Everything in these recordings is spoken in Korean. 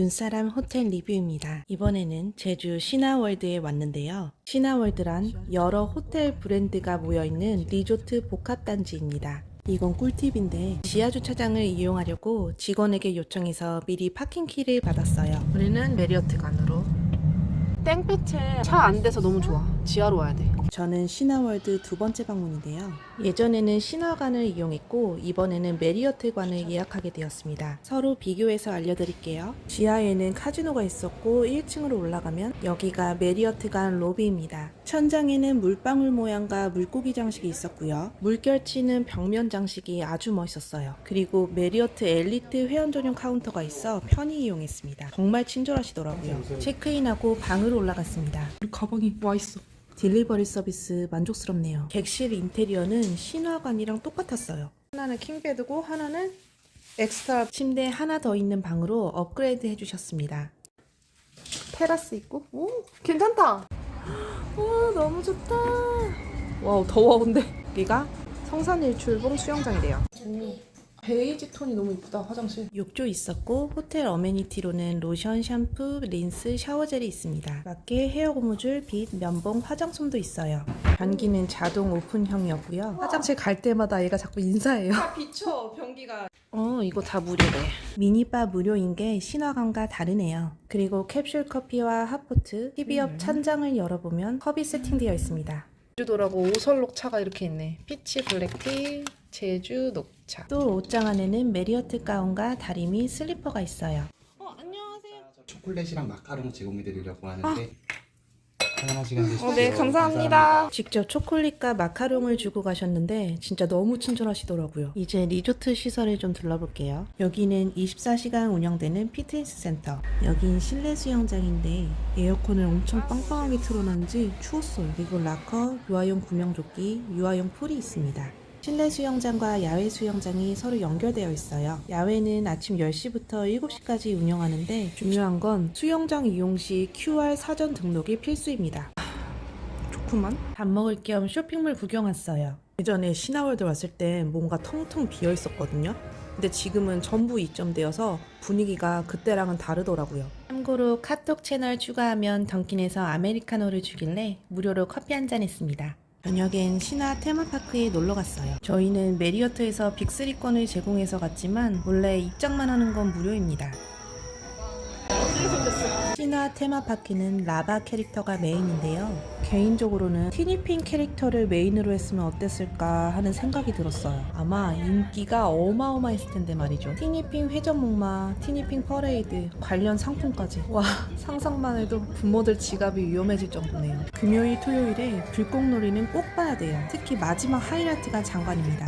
눈사람 호텔 리뷰입니다. 이번에는 제주 신화월드에 왔는데요. 신화월드란 여러 호텔 브랜드가 모여있는 리조트 복합단지입니다. 이건 꿀팁인데 지하 주차장을 이용하려고 직원에게 요청해서 미리 파킹키를 받았어요. 우리는 메리어트 간으로 땡볕에 차 안 돼서 너무 좋아 지하로 와야 돼 저는 신화월드 두 번째 방문인데요. 예전에는 신화관을 이용했고 이번에는 메리어트관을 예약하게 되었습니다. 서로 비교해서 알려드릴게요. 지하에는 카지노가 있었고 1층으로 올라가면 여기가 메리어트관 로비입니다. 천장에는 물방울 모양과 물고기 장식이 있었고요. 물결치는 벽면 장식이 아주 멋있었어요. 그리고 메리어트 엘리트 회원 전용 카운터가 있어 편히 이용했습니다. 정말 친절하시더라고요. 체크인하고 방으로 올라갔습니다. 우리 가방이 와 있어 딜리버리 서비스 만족스럽네요. 객실 인테리어는 신화관이랑 똑같았어요. 하나는 킹베드고 하나는 엑스트라 침대 하나 더 있는 방으로 업그레이드 해주셨습니다. 테라스 있고 오 괜찮다 와 너무 좋다 와우 더워 근데 여기가 성산일출봉 수영장이래요 베이지 톤이 너무 이쁘다 화장실 욕조 있었고 호텔 어메니티로는 로션, 샴푸, 린스, 샤워젤이 있습니다. 맞게 헤어 고무줄, 빗, 면봉, 화장솜도 있어요. 변기는 자동 오픈형이었고요. 화장실 갈 때마다 얘가 자꾸 인사해요 다 비쳐 변기가 어 이거 다 무료래. 미니바 무료인 게 신화관과 다르네요. 그리고 캡슐 커피와 핫포트, TV업 찬장을 열어보면 컵이 세팅되어 있습니다. 제주도라고 오설록 차가 이렇게 있네 피치 블랙티 제주 녹차 또 옷장 안에는 메리어트 가운과 다리미, 슬리퍼가 있어요. 어 안녕하세요 초콜릿이랑 마카롱 제공해 드리려고 하는데 편안한 시간 되시죠? 어, 네 감사합니다 직접 초콜릿과 마카롱을 주고 가셨는데 진짜 너무 친절하시더라고요. 이제 리조트 시설을 좀 둘러볼게요. 여기는 24시간 운영되는 피트니스 센터. 여긴 실내 수영장인데 에어컨을 엄청 빵빵하게 틀어놨는지 추웠어요. 그리고 락커, 유아용 구명조끼, 유아용 풀이 있습니다. 실내 수영장과 야외 수영장이 서로 연결되어 있어요. 야외는 아침 10시부터 7시까지 운영하는데 중요한 건 수영장 이용 시 QR 사전 등록이 필수입니다. 좋구만 밥 먹을 겸 쇼핑몰 구경 왔어요. 예전에 신화월드 왔을 때 뭔가 텅텅 비어 있었거든요. 근데 지금은 전부 입점되어서 분위기가 그때랑은 다르더라고요. 참고로 카톡 채널 추가하면 던킨에서 아메리카노를 주길래 무료로 커피 한 잔 했습니다. 저녁엔 신화 테마파크에 놀러 갔어요. 저희는 메리어트에서 빅3권을 제공해서 갔지만 원래 입장만 하는 건 무료입니다. 신화 테마파크는 라바 캐릭터가 메인인데요. 개인적으로는 티니핑 캐릭터를 메인으로 했으면 어땠을까 하는 생각이 들었어요. 아마 인기가 어마어마했을 텐데 말이죠. 티니핑 회전목마, 티니핑 퍼레이드, 관련 상품까지. 와, 상상만 해도 부모들 지갑이 위험해질 정도네요. 금요일, 토요일에 불꽃놀이는 꼭 봐야 돼요. 특히 마지막 하이라이트가 장관입니다.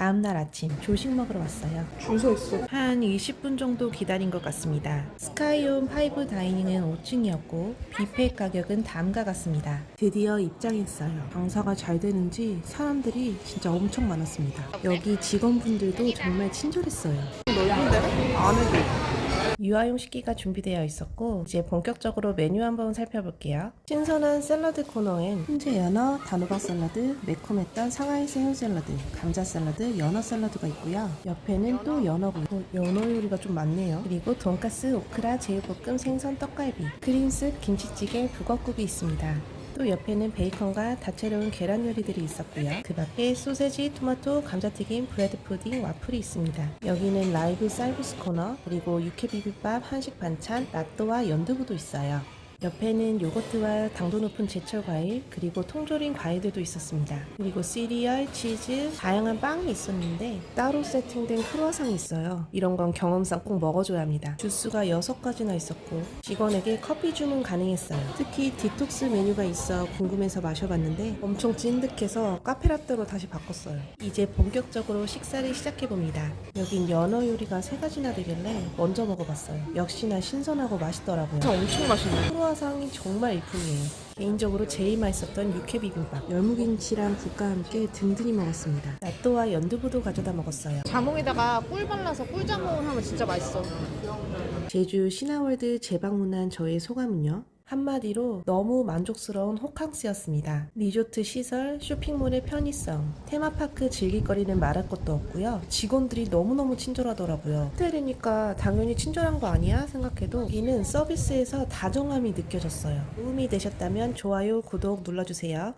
다음날 아침 조식 먹으러 왔어요. 줄 서 있어 한 20분 정도 기다린 것 같습니다. 스카이온 5 다이닝은 5층이었고 뷔페 가격은 다음과 같습니다. 드디어 입장했어요. 장사가 잘 되는지 사람들이 진짜 엄청 많았습니다. 여기 직원분들도 정말 친절했어요. 넓은데? 안에도 유아용 식기가 준비되어 있었고 이제 본격적으로 메뉴 한번 살펴볼게요. 신선한 샐러드 코너엔 훈제 연어, 단호박 샐러드, 매콤했던 상하이 새우 샐러드, 감자 샐러드, 연어 샐러드가 있고요. 옆에는 또 연어고 어, 연어 요리가 좀 많네요. 그리고 돈가스, 오크라, 제육볶음, 생선, 떡갈비, 크림스, 김치찌개, 북엇국이 있습니다. 또 옆에는 베이컨과 다채로운 계란 요리들이 있었고요. 그 밖에 소세지, 토마토, 감자튀김, 브레드 푸딩, 와플이 있습니다. 여기는 라이브 쌀국수 코너, 그리고 육회 비빔밥, 한식 반찬, 라또와 연두부도 있어요. 옆에는 요거트와 당도 높은 제철 과일, 그리고 통조림 과일들도 있었습니다. 그리고 시리얼, 치즈, 다양한 빵이 있었는데 따로 세팅된 크루아상이 있어요. 이런 건 경험상 꼭 먹어줘야 합니다. 주스가 6가지나 있었고 직원에게 커피 주문 가능했어요. 특히 디톡스 메뉴가 있어 궁금해서 마셔봤는데 엄청 찐득해서 카페라떼로 다시 바꿨어요. 이제 본격적으로 식사를 시작해봅니다. 여긴 연어 요리가 3가지나 되길래 먼저 먹어봤어요. 역시나 신선하고 맛있더라고요. 엄청 맛있네 크 루아상이 정말 일품이에요. 개인적으로 제일 맛있었던 육회 비빔밥, 열무김치랑 국과 함께 든든히 먹었습니다. 라또와 연두부도 가져다 먹었어요. 자몽에다가 꿀 발라서 꿀자몽을 하면 진짜 맛있어 제주 신화월드 재방문한 저의 소감은요? 한마디로 너무 만족스러운 호캉스였습니다. 리조트 시설, 쇼핑몰의 편의성, 테마파크 즐길거리는 말할 것도 없고요. 직원들이 너무너무 친절하더라고요. 호텔이니까 당연히 친절한 거 아니야 생각해도 여기는 서비스에서 다정함이 느껴졌어요. 도움이 되셨다면 좋아요, 구독 눌러주세요.